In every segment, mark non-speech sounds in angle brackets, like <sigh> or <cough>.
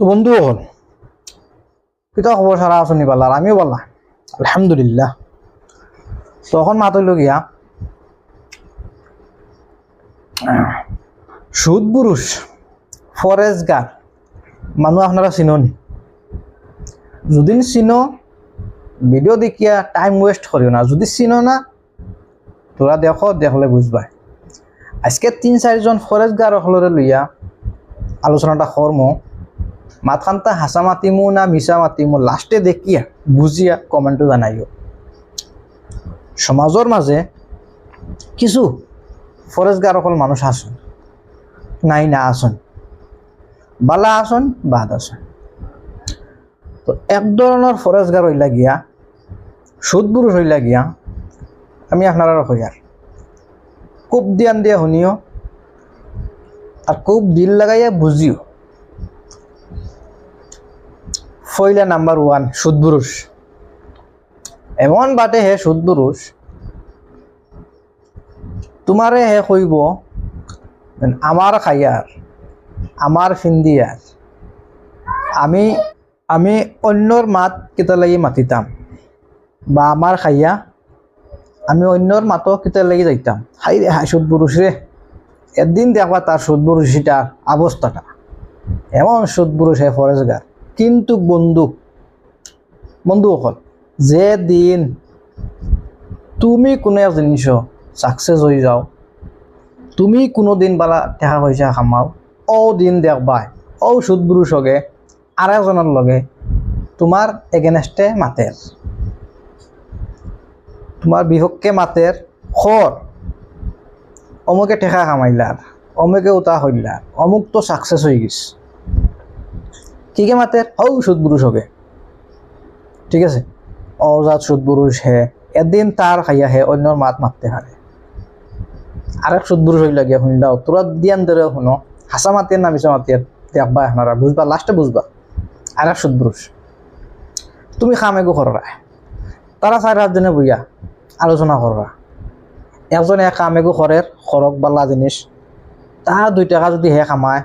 তো বন্ধু হল কিতা খবর সারা আসনি পাল্লা আর আমিও পাল্লা আলহামদুলিল্লাহ তখন মাতইল গিয়া। সুদ পুরুষ ফরেস্ট গার্ড মানুহ আপনারা চিননি যদি চিনো ভিডিও দেখিয়া টাইম ওয়েস্ট করিও না। যদি চিনো না তোরা দেখো, দেখলে বুঝবা আজকে তিন চাৰিজন ফৰেষ্ট গাৰ্ড সকলৰে লইয়া আলোচনাটা কৰ্ম মাতখানটা হাঁচা মাতিমো না মিছা মাতিমো লাষ্টে দেখিয়া বুজিয়া কমেণ্টটো জানাইও। সমাজৰ মাজে কিছু গাৰ্ড অকল মানুষ আসন, নাই না আসন। বালা আসন, বাদ আসন। তো এক ধরনের ফরেস্ট গার্ড হইলা গিয়া সুদপুরুষ হইলা গিয়া, আমি আপনারা হইয়ার খুব দিয়ান দিয়া শুনিও, আর খুব দিল লাগাইয়া বুঝিও ফইলা নাম্বার ওয়ান, সুদপুরুষ। এমন বাটে হে সুদপুরুষ। তোমারে হে কইব আমার খাইয়ার আমার ফিন্দিয়ার আমি আমি অন্যর মাত কেটা লাগি মাতিতাম বা আমার খাইয়া, আমি অন্যর মাতো কেটা লাগি যাইতাম। হাই রে হাই সুদ পুরুষ রে একদিন দেখবা তার সুদ পুরুষিটার অবস্থাটা এমন সুদ পুরুষ হে ফরেজগার কিন্তু বন্ধু বন্ধু অকল যে দিন তুমি কোনো এক জিনিস সাকসেস হয়ে যাও, তুমি কোনো দিন বালা টাকা পয়সা কামাও, অ দিন দেখবাই ও সুদ পুরুষ হগে আর একজনের লগে তোমার এগেনেস্টে মাতের তোমার বিহককে মাতের খর অমুকে ঠেকা কামাইলার অমুকে উতা হইলার অমুক তো সাকসেস হয়ে গেছে। কিকে মাতের? হৌ সুদ পুরুষ হবে ঠিক আছে? অজাত সুদ পুরুষ হে, এদিন তার খাইয়া হে অন্যর মাত মারতে পারে আরেক সুদ পুরুষ হইলা গিয়া শুনলাও তোরা দিয়ান ধরে শুনো হাসা মাতিয়ে না মিশা মাতিয়ে দেখবা আপনারা বুঝবা লাস্টে বুঝবা। আরেক সুদ পুরুষ তুমি খাম এগো কররা তারা চার পাঁচজনে বইয়া আলোচনা করবা একজনে কাম এগো করের খরক বালা জিনিস তার দুই টাকা যদি হে কামায়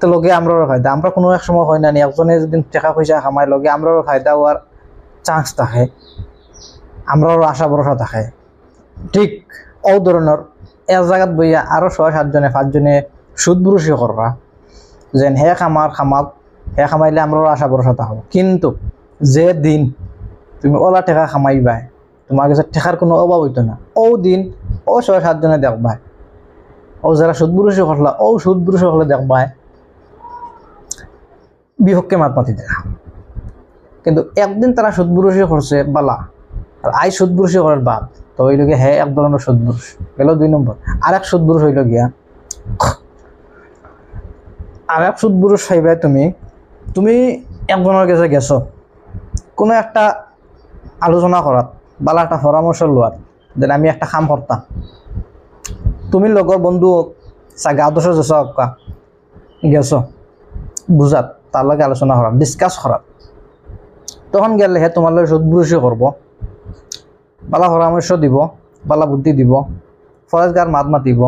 তো লগে আমরারও ফায়দা আমরা কোনো এক সময় হয় না নি, একজনে যদি টাকা পয়সা কামায় লগে আমরারও ফায়দা হওয়ার চান্স থাকে। আমরারও আশা ভরসা থাকে। ঠিক ও ধরনের এক জায়গাত বইয়া আরও ছয় সাতজনে পাঁচজনে সুদ বুরুষি কররা। যেন হে খামার খামাক হে খামাইলে আমরারও আশা ভরসা থাকব কিন্তু যে দিন তুমি ওলা টেকা খামাইবাই, তোমার কাছে টেকার কোনো অভাব হইতো না। ও দিন ও ছয় সাতজনে দেখবাই। ও যারা সুদ বুরুষি করলা ও সুদ বুরুষি হলে দেখবাই। বিহককে মাত মাতি দেয়। কিন্তু একদিন তারা সুদপুরুষই করছে, বালা। আর আই সুদপুরুষই করার বাদ। তো ওই লোকে হ্যাঁ এক ধরনের সুদপুরুষ গেল দুই নম্বর। আর এক সুদপুরুষ হইল গিয়া আর এক সুদপুরুষ হইবে তুমি তুমি একজনের কাছে গেছো। কোনো একটা আলোচনা করাত বালা একটা পরামর্শ লোয়াত যেন আমি একটা কাম করতাম তুমি লগৰ বন্ধু হোক চাগে আদর্শ যেছ গেছো। বুঝাত তার লগে আলোচনা করা ডিসকাস করা তখন গেলে হে তোমার লগে সদবুরুষি করব বালা পরামর্শ দিব, বালা বুদ্ধি দিব ফরেজগার মাত মাতিব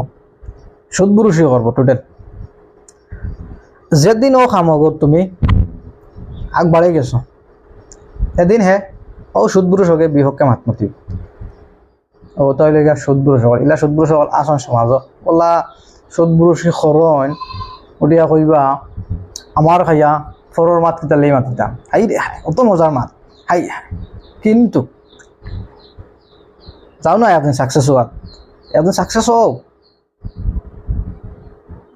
সদবুরুষি করব টোটেল যেদিন ও খামগত তুমি আগবাড়ি গেছো। এদিন হে ও সুদপুরুষ হকে বিহককে মাত মাতিব। ও তাই লেগে সুদপুরুষ সকল ইলা সুদপুরুষ সকল আসন সমাজ ওলা সুদপুরুষি খরণ উঠিয়া কইবা আমার খাইয়া ফরর মাত কিতা লেই মাতিতাম হাই রে হাই, অত মজার মাত। হাই কিন্তু যাও না একদিন সাকসেস হওয়ার একদিন সাকসেস হও।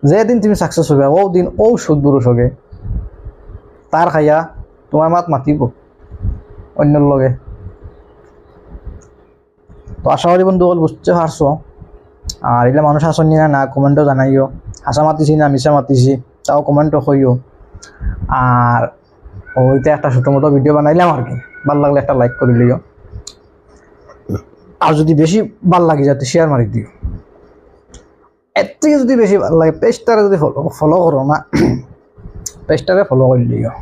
যেদিন তুমি সাকসেস হবে ও দিন ও সুদ পুরুষ হবে তার খাইয়া তোমার মাত মাতিব। অন্যর লগে। তো আশা করি বন্ধু হল বুঝতে পারছ আর এগুলো মানুষ আসনি না না কমেন্টও জানাইও। হাসা মাতিছি না মিশা মাতিছি। তাও কমেন্টও হইও আর ওইতে একটা ছোটো মোটো ভিডিও বানাইলাম আর কি। ভালো লাগলে একটা লাইক করে দিও আর যদি বেশি ভালো লাগে যাতে শেয়ার মারি দিও। এর থেকে যদি বেশি ভালো লাগে পেজটারে যদি ফলো ফলো করো না <clears throat> পেজটারে ফলো করে দিও